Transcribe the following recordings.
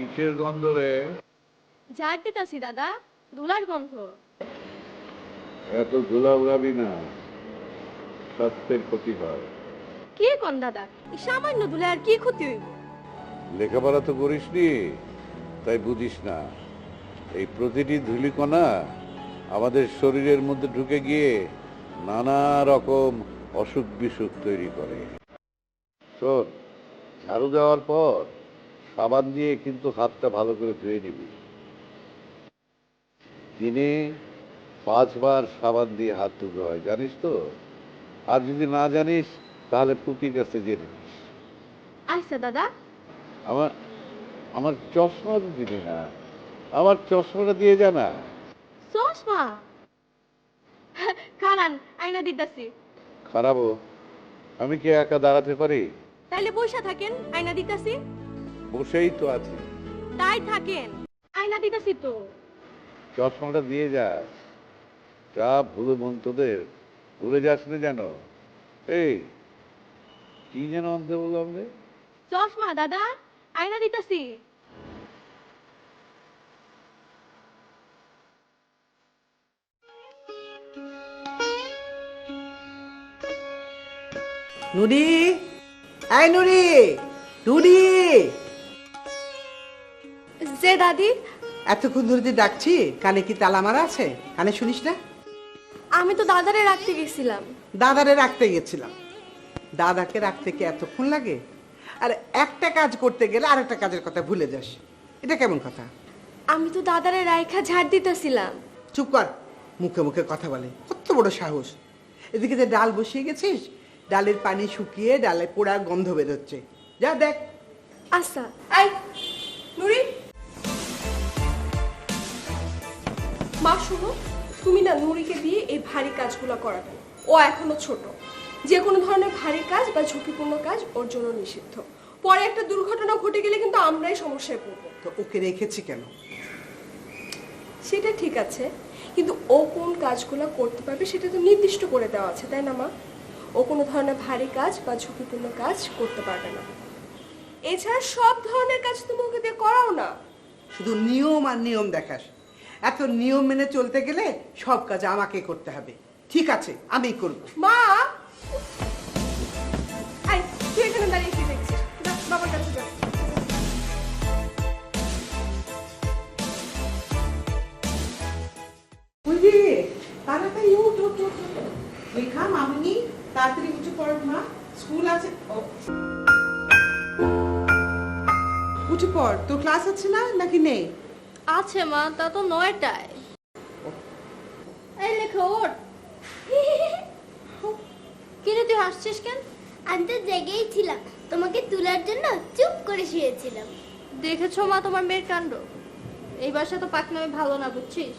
কিসের গন্ধ রে? দিতাছি দাদা। ধুলার গন্ধ। এত ধুলা উড়াবি না। স্বাস্থ্যের ক্ষতি হয়। কি কোন দাদা? সামান্য ধুলে আর কি ক্ষতি হইব? লেখাপড়া তো করিসনি তাই বুঝিস না। এই প্রতিটি ধূলিকণা আমাদের শরীরের মধ্যে ঢুকে গিয়ে নানা রকম অসুখ বিসুখ তৈরি করে। শোন ঝাড়ু দেওয়ার পর সাবান দিয়ে কিন্তু হাতটা ভালো করে ধুয়ে নিবি। দিনে পাঁচবার সাবান দিয়ে হাত ধুতে হয় জানিস তো? আর যদি না জানিস তাহলে পুতির কাছে জেনে নিস। আচ্ছা দাদা। আমার আমার চশমা তো দিলি না। আমার চশমাটা দিয়ে জানা চশমা? খানান আইনা দিতাছি। খারাপও আমি কি একা দাঁড়াতে পারি? তাইলে বসে থাকেন আইনা দিতাছি। বসেই তো আছি। তাই থাকেন। আইনা দিতাছি তো। চশমাটা দিয়ে যাস যা ভুলে মন তোদের। ভুলে যাস না যেন। এই কি যেন আনতে বললাম রে? চশমা দাদা। আইনা দিতাছি। নুরি? এই নুরি নুরি! যে দাদি। এতক্ষণ ধরে যে ডাকছি কানে কি তালা মারা আছে? কানে শুনিস না? আমি তো দাদারে রাখতে গেছিলাম। দাদারে রাখতে গেছিলাম। দাদাকে রাখতে কি এতক্ষণ লাগে? আর একটা কাজ করতে গেলে আরেকটা কাজের কথা ভুলে যাস। এটা কেমন কথা? আমি তো দাদারে রাইখা ঝাড় দিতেছিলাম। চুপ কর মুখে মুখে কথা বলে। কত বড় সাহস। এদিকে যে ডাল বসিয়ে গেছিস ডালের পানি শুকিয়ে ডালে পোড়া গন্ধ বেরোচ্ছে। যা দেখ। আচ্ছা আই নুরি। মা শুনো তুমি না নুরিকে দিয়ে এই ভারী কাজগুলো করাবে। ও এখনও ছোট। যে কোনো ধরনের ভারী কাজ বা ঝুঁকিপূর্ণ কাজ ওর জন্য নিষিদ্ধ। পরে একটা দুর্ঘটনা ঘটে গেলে কিন্তু আমরাই সমস্যায় পড়ব। তো ওকে রেখেছি কেন? সেটা ঠিক আছে কিন্তু ও কোন কাজগুলো করতে পারবে সেটা তো নির্দিষ্ট করে দেওয়া আছে তাই না মা? ও কোনো ধরনের ভারী কাজ বা ঝুঁকিপূর্ণ কাজ করতে পারবে না। এছাড়া সব ধরনের কাজ তুমি ওকে দিয়ে করাও না। শুধু নিয়ম আর নিয়ম দেখাস। এত নিয়ম মেনে চলতে গেলে সব কাজ আমাকে করতে হবে। ঠিক আছে আমি করব। মা! তুই এখানে দাঁড়িয়ে কি দেখছিস? বাবার কাছে যা। বুঝলি তাড়াতাড়ি উঠ উঠ উঠ। রেখা মামনি তাড়াতাড়ি উঠে পড় মা। স্কুল আছে। উঠে পড় তোর ক্লাস আছে না নাকি নেই? আছে মা তা তো নয়টায়। এই লেখো ওঠ। কি রে তুই হাসছিস কেন? আমি তো জেগেই ছিলাম। তোমাকে তোলার জন্য চুপ করে শুয়েছিলাম। দেখেছ মা তোমার মেয়ের কাণ্ড? এই বাসা তো পাকনামে ভালো না বুঝছিস?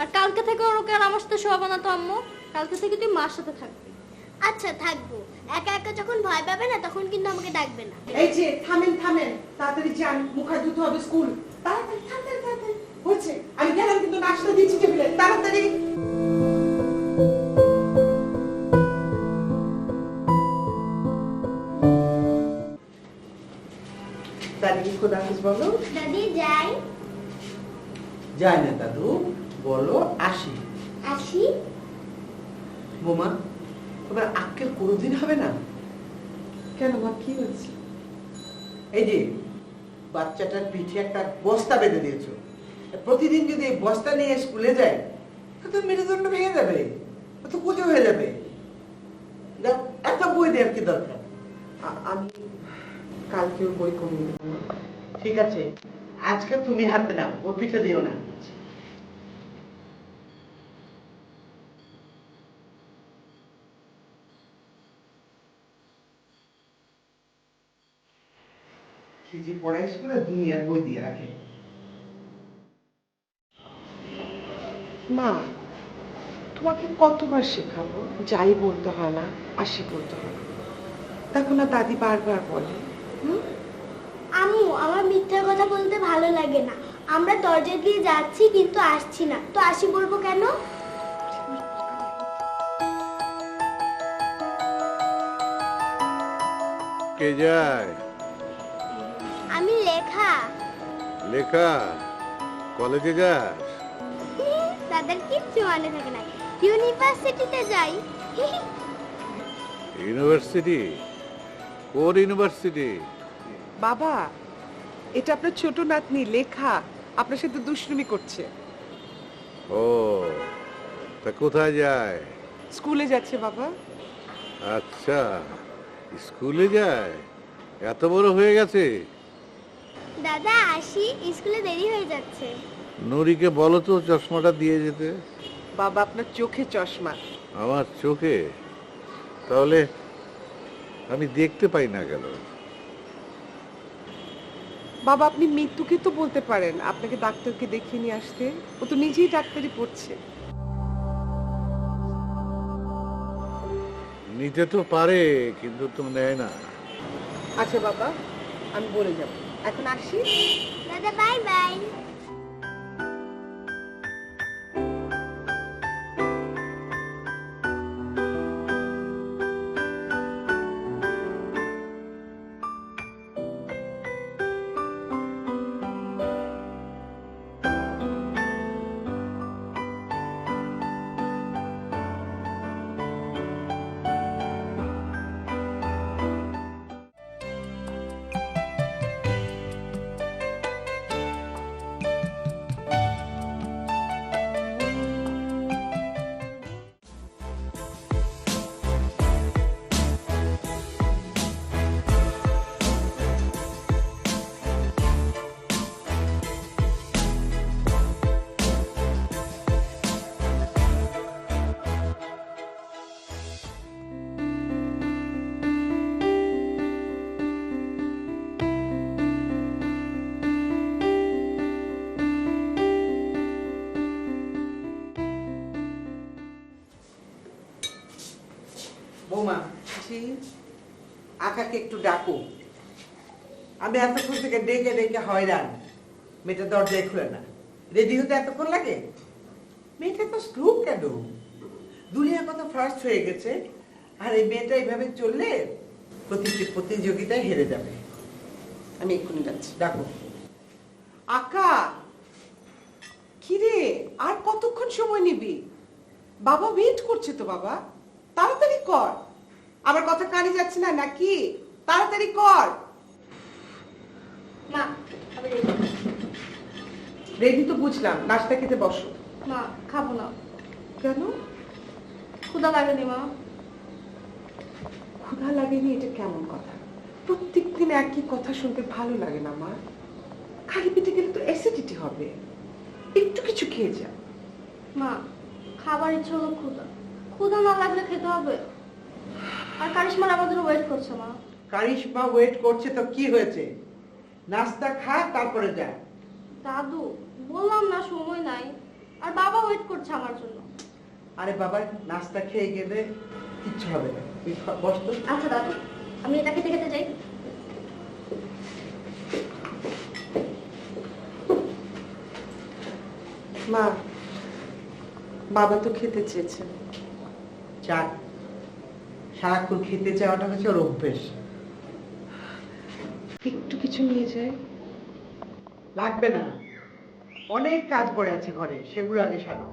আর কালকে থেকে ওর ওকে আর আমার সাথে শোয়াবো না তো আম্মু? কালকে থেকে তুই মার সাথে থাকবি। আচ্ছা থাকব। একা একা যখন ভয় পাবে না তখন কিন্তু আমাকে ডাকবে না। এই যে থামেন থামেন। তাড়াতাড়ি যান। মুখ ধুতে হবে স্কুল। হচ্ছে আমি গেলাম কিন্তু নাস্তা দিচ্ছি টেবিলে তাড়াতাড়ি। দাদি খোদা বলো। দাদি যাই না দাদু বলো আসি। আসি? বোমা তোমার আক্কেল কোনোদিন হবে না? কেন মা কি হয়েছে? এই যে বাচ্চাটার পিঠে একটা বস্তা বেঁধে দিয়েছ। প্রতিদিন যদি এই বস্তা নিয়ে স্কুলে যায়, তো মেরুদণ্ড ভেঙে যাবে, তো পুজো হয়ে যাবে। এত বই দেওয়ার কি দরকার? আমি কালকেও বই কমিয়ে ঠিক আছে, আজকে তুমি হাতে নাও, ও পিঠে দিও না। যে পড়াই স্কুলে দুনিয়ার বই দিয়ে রাখে। মা তোমাকে কতবার শেখাবো? যাই বলতে হয় না আসি বলতে হয় না। দেখো না দাদি বারবার বলে। আম্মু আমার মিথ্যা কথা বলতে ভালো লাগে না। আমরা দরজা দিয়ে যাচ্ছি কিন্তু আসছি না। তো আসি বলব কেন? কে যায়? আমি লেখা। লেখা? কলেজে যাস? দাদার কিচ্ছু মনে থাকে না। ইউনিভার্সিটিতে যাই। ইউনিভার্সিটি? কোন ইউনিভার্সিটি? বাবা এটা আপনার ছোট নাতনি লেখা। আপনার সাথে দুষ্টুমি করছে। ও তা কোথায় যায়? স্কুলে যাচ্ছে বাবা। আচ্ছা স্কুলে যায়? এত বড় হয়ে গেছে? দাদা আসি স্কুলে দেরি হয়ে যাচ্ছে। নুরিকে বলো তো চশমাটা দিয়ে যেতে। বাবা আপনার চোখে চশমা। আমার চোখে? তাহলে আমি দেখতে পাই না গেল বাবা আপনি মৃত্যুকে তো বলতে পারেন। আপনাকে ডাক্তারকে দেখিয়ে নিয়ে আসতে। ও তো নিজেই ডাক্তারি পড়ছে। নিতে তো পারে কিন্তু তো নেয় না। আচ্ছা বাবা আমি বলে যাব। এখন আসি? দাদা বাই বাই বৌমা জি। আকাকে একটু ডাকো। আমি এতক্ষণ থেকে ডেকে ডেকে হয়রান। মেয়েটা দরজায় খুলে না। রেডি হতে এতক্ষণ লাগে? মেয়েটা তো স্ট্রোক কেন? দুনিয়া কত ফার্স্ট হয়ে গেছে। আর এই মেয়েটা এইভাবে চললে প্রতিটি প্রতিযোগিতায় হেরে যাবে। আমি এক্ষুনি যাচ্ছি। ডাকো। আকা! কিরে আর কতক্ষণ সময় নিবি? বাবা ওয়েট করছে তো বাবা। তাড়াতাড়ি কর। আমার কথা কানে যাচ্ছে না নাকি? তাড়াতাড়ি কর। মা আমি রেডি তো বুঝলাম নাস্তা খেতে বসো। মা খাব না। কেন? ক্ষুদা লাগেনি মা। ক্ষুধা লাগেনি এটা কেমন কথা? প্রত্যেক দিন একই কথা শুনতে ভালো লাগে না মা। খালি পেটে গেলে তো অ্যাসিডিটি হবে। একটু কিছু খেয়ে যা। মা খাবার ইচ্ছে হলো ক্ষুদা ক্ষুদা না লাগলে খেতে হবে। আর কারিশমার আমাদের ওয়েট করছে মা। কারিশমা ওয়েট করছে তো কি হয়েছে? নাস্তা খা তারপরে যা। দাদু বললাম না সময় নাই। আর বাবা ওয়েট করছে আমার জন্য। আরে বাবা নাস্তা খেয়ে গেলে কিচ্ছু হবে না। তুই বস তো। আচ্ছা দাদু আমি এটা খেতে খেতে যাই। মা বাবা তো খেতে চেয়েছেন চাক সারাক্ষণ খেতে চাওয়াটা হচ্ছে ওর অভ্যেস। একটু কিছু নিয়ে যায় লাগবে না। অনেক কাজ পড়ে আছে ঘরে সেগুলো আগে সারো।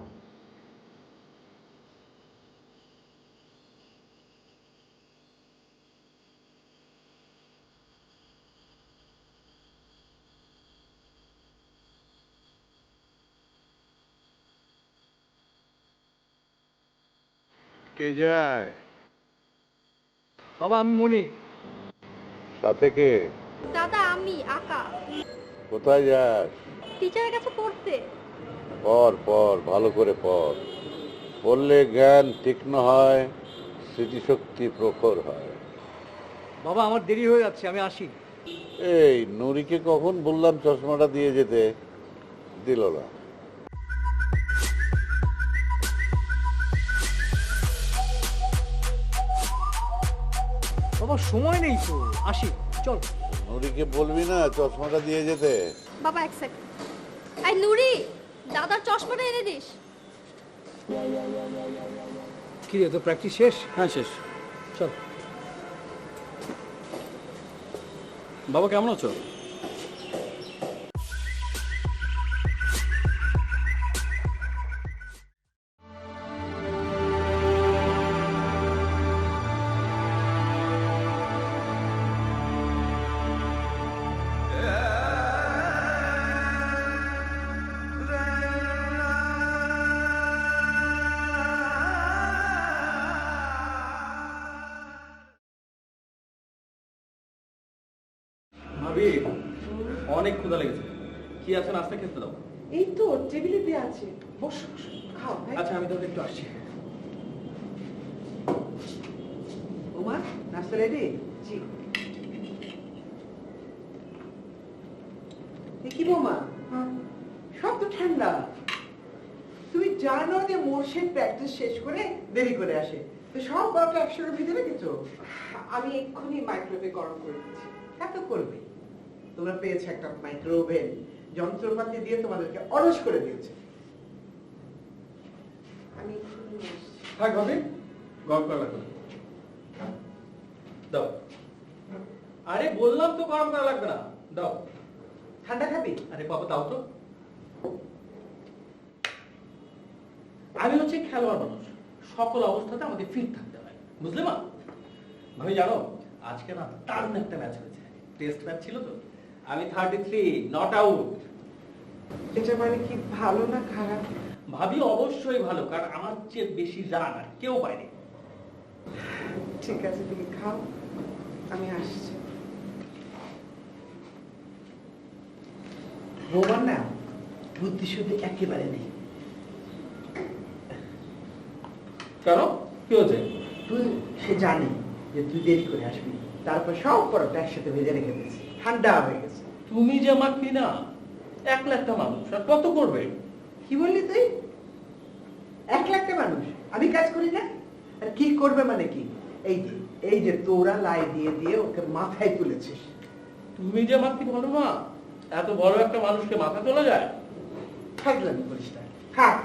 কে যায়? বাবা আমি মনি। সাথে কে? দাদা আমি আকা। কোথায় যাস? টিচারের কাছে পড়তে। পর পর ভালো করে পর। পড়লে জ্ঞান তীক্ষ্ণ হয় স্মৃতিশক্তি প্রখর হয়। বাবা আমার দেরি হয়ে যাচ্ছে আমি আসি। এই নুরিকে কখন বললাম চশমাটা দিয়ে যেতে? দিল না। সময় নেই তো। আসি চল। নুরিকে বলবি না চশমাটা দিয়ে যেতে? বাবা এক সেকেন্ড এই নুরি দাদার চশমাটা এনে দিস। কি রে তোর প্র্যাকটিস শেষ? হ্যাঁ শেষ। চল। বাবা কেমন আছো? অনেক ক্ষুধা লেগেছে। কি আছে নাস্তা খেতে দাও। এই তো টেবিলে দিয়ে আছে। বসো খাও আচ্ছা আমি তাহলে একটু আসছি। ওমা নাস্তা রেডি জি। কি বৌমা? সব তো ঠান্ডা। তুমি জানো যে মোর্শেদ প্র্যাকটিস শেষ করে দেরি করে আসে। তো সব বরফটা একসঙ্গে ভিজে রেখেছো? আমি এক্ষুনি মাইক্রোওয়েভে গরম করে দিচ্ছি। এত করবে। তোমরা পেয়েছে একটা মাইক্রো ওভেন যন্ত্রপাতি দিয়ে তোমাদেরকে অলস করে দিয়েছে। আমি। থাক গরম করা। লাগবে দাও। আরে বললাম তো গরম করা লাগবে না। দাও। ঠান্ডা খাবি? আরে বাবা দাও তো। আমি হচ্ছে খেলোয়াড় মানুষ। সকল অবস্থাতে আমাকে ফিট থাকতে হয়। বুঝলে মা? ভাবি জানো আজকে না দারুণ একটা ম্যাচ হয়েছে। টেস্ট ম্যাচ ছিল তো। আমি থার্টি থ্রি নট আউট এটা মানে কি ভালো না খারাপ? ভাবি অবশ্যই ভালো কারণ আমার চেয়ে বেশি রান আর কেউ পায়নি ঠিক আছে তুমি খাও আমি আসছি। বৌমার না বুদ্ধি শুদ্ধি একেবারে নেই। কেন? কি হচ্ছে তুই সে জানে যে তুই দেরি করে আসবি। তারপর সব পরটা একসাথে ভেজে রেখে দিয়েছে। ঠান্ডা হয়ে গেছে। তুমি যে আমার কিনা এক লাখটা মানুষ আর কত করবে? কি বললি তুই? এক লাখটা মানুষ আমি কাজ করি না? আর কি করবে মানে কি? এই যে এই যে তোরা লাই দিয়ে দিয়ে ওকে মাথায় তুলেছিস। তুমি যে আমার কি বলো মা? এত বড় একটা মানুষকে মাথা তোলা যায়? থাকলাম করিস না। থাক।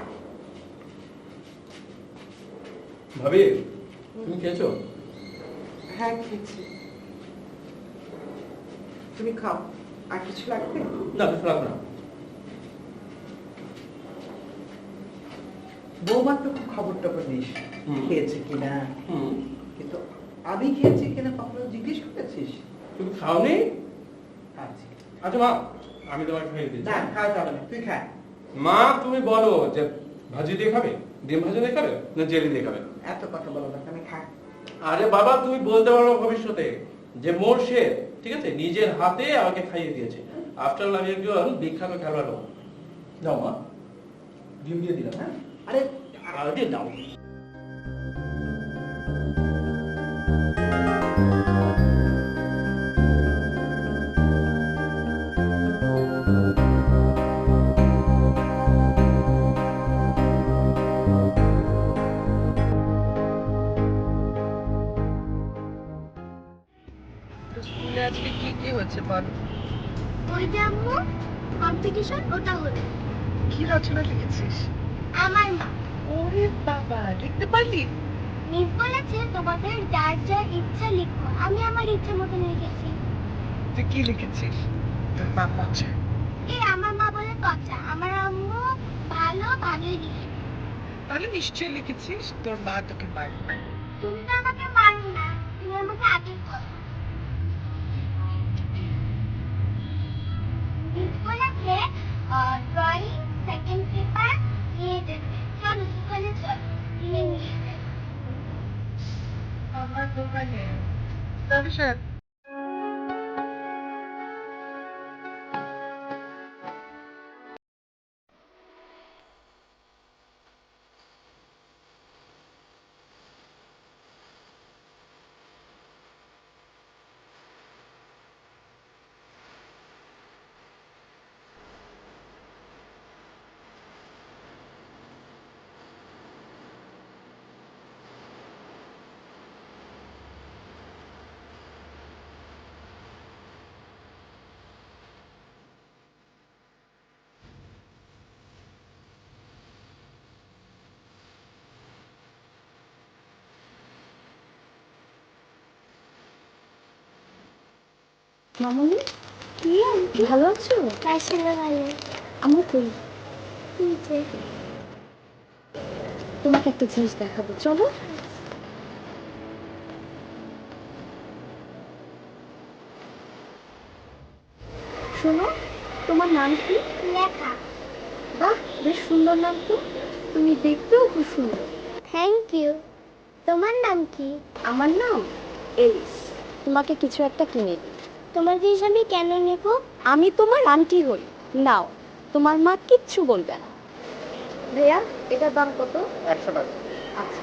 ভাবি তুমি খেয়েছো? হ্যাঁ খেয়েছি। তুমি খাও। আর কিছু লাগবে? না লাগবে না। বৌমার তো খুব খবর টবর হুম। খেয়েছে কিনা? কিন্তু আমি খেয়েছি কিনা কখনো জিজ্ঞেস করেছিস? তুমি খাওনি? আচ্ছা মা আমি তোমাকে খাইয়ে দিচ্ছি। না খাওয়া যাবে না তুই খা। মা তুমি বলো যে ভাজি দিয়ে খাবে? ডিম ভাজি দিয়ে খাবে? না জেলি দিয়ে খাবে? এত কথা বলো না আমি খা। আরে বাবা তুমি বলতে পারো ভবিষ্যতে যে মোর সে ঠিক আছে? নিজের হাতে আমাকে খাইয়ে দিয়েছে। আফটার লাভ আমি একজন বিখ্যাত খেলোয়াড়। দাও মা ডিম দিয়ে দিলাম হ্যাঁ? আরে আরে দাও যে আম্মু কম্পিটিশন ওটা হলো। কি রচনা লিখেছিস? আমার মা। ওরে বাবা লিখতে পারলি? মিস বলেছে তোমাদের যার যার ইচ্ছা লিখো। আমি আমার ইচ্ছা মতন লিখেছি। তুই কি লিখেছিস? তোর মা পচা এই আমার মা বলে কথা। আমার আম্মু ভালো ভালোই লিখে। তাহলে নিশ্চয়ই লিখেছিস? তোর মা তোকে মারবে। sure মামনি? কি ভালো আছো? আসলে ভালো। আমি কই? তোমাকে একটা জিনিস দেখাবো চলো। শোনো তোমার নাম কি? লেখা। বাহ বেশ সুন্দর নাম তো। তুমি দেখতেও খুব সুন্দর। থ্যাংক ইউ তোমার নাম কি? আমার নাম এলিস তোমাকে কিছু একটা কিনে দিই। তোমার জিনিস আমি কেন নেব? আমি তোমার আন্টি হই। নাও তোমার মা কিচ্ছু বলবে না। ভাইয়া এটার দাম কত? একশো টাকা। আচ্ছা।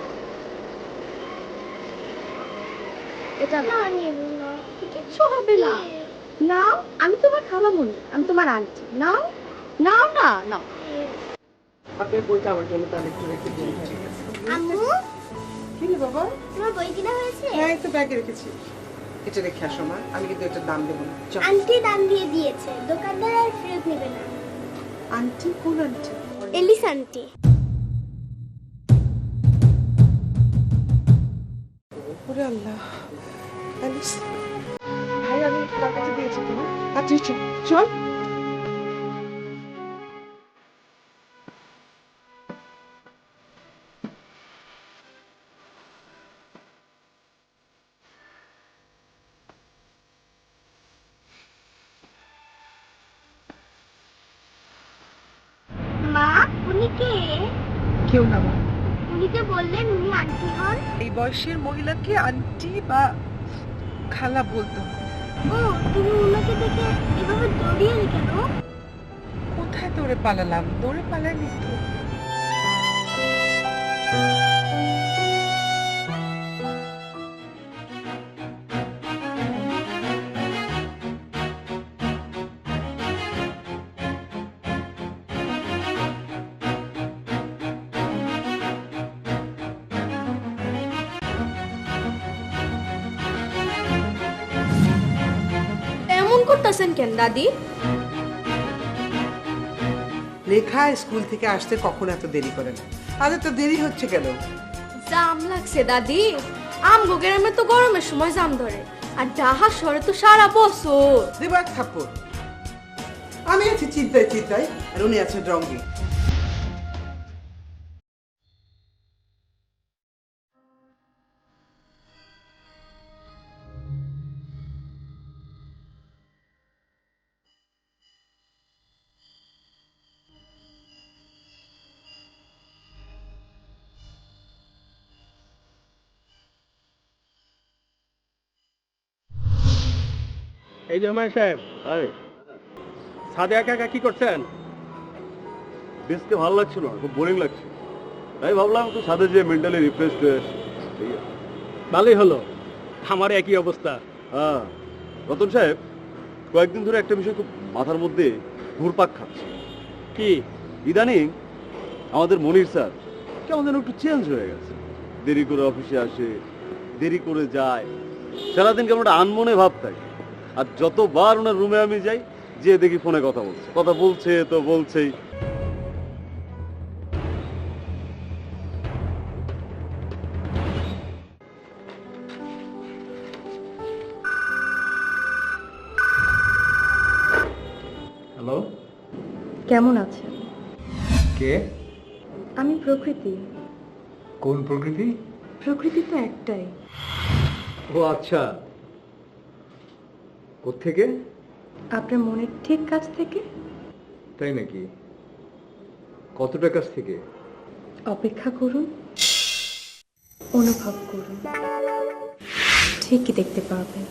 এটা না নেব না কিচ্ছু হবে না। নাও আমি তোমার খালামুনি আমি তোমার আন্টি। নাও নাও না নাও। আপনার বইটা আমার জন্য তাহলে একটু রেখে দিন। আম্মু? কি রে বাবা? তোমার বই কিনা হয়েছে? হ্যাঁ তো ব্যাগে রেখেছি। এটা রেখে আসো মা। আমি কিন্তু এটা দাম দেবো না। আন্টি দাম দিয়ে দিয়েছে। দোকানদার আর ফেরত নেবে না। আন্টি? কোন আন্টি? Alice aunty. ওরে আল্লাহ। এলিস। ভাই আমি তোমার কাছে দিয়েছি তোমার আচ্ছা চল। মহিলাকে আন্টি বা খালা বলতো। ও তুমি ওনাকে দেখে এভাবে দৌড়িয়ে কেন? কোথায় দৌড়ে পালালাম? দৌড়ে পালাইনি তো। এমন করতেছেন কেন দাদি? লেখা স্কুল থেকে আসতে কখন এত দেরি করে না আজ তো দেরি হচ্ছে কেন? জাম লাগছে দাদি। আমগো গ্রামে তো গরমের সময় জাম ধরে। আর ডাহা সরে তো সারা বছর। দেবার ঠাকুর। থাপ্পড় আমি আছি চিন্তায় চিন্তায় আর উনি আছে রঙ্গে এই যে হুমায়ুন সাহেব। সাদে একা একা কি করছেন? বেশকে ভালো লাগছিল না খুব বোরিং লাগছে। তাই ভাবলাম সাথে যে মেন্টালি রিফ্রেশ হয়ে। ভালোই হলো। আমার একই অবস্থা। হ্যাঁ। রতন সাহেব কয়েকদিন ধরে একটা বিষয় খুব মাথার মধ্যে ঘুরপাক খাচ্ছে। কি? ইদানিং আমাদের মনির স্যার কেমন যেন একটু চেঞ্জ হয়ে গেছে। দেরি করে অফিসে আসে দেরি করে যায়। সারাদিন কেমন একটা আনমনে ভাব থাকে। আর যতবার ওনার রুমে আমি যাই যে দেখি ফোনে কথা বলছে। কথা বলছে তো বলছেই। হ্যালো কেমন আছেন? কে? আমি প্রকৃতি। কোন প্রকৃতি? প্রকৃতি তো একটাই। ও আচ্ছা। কোত্থেকে? আপনার মনের ঠিক কাছ থেকে? তাই নাকি? কতটা কাছ থেকে? অপেক্ষা করুন। অনুভব করুন। ঠিকই দেখতে পাবেন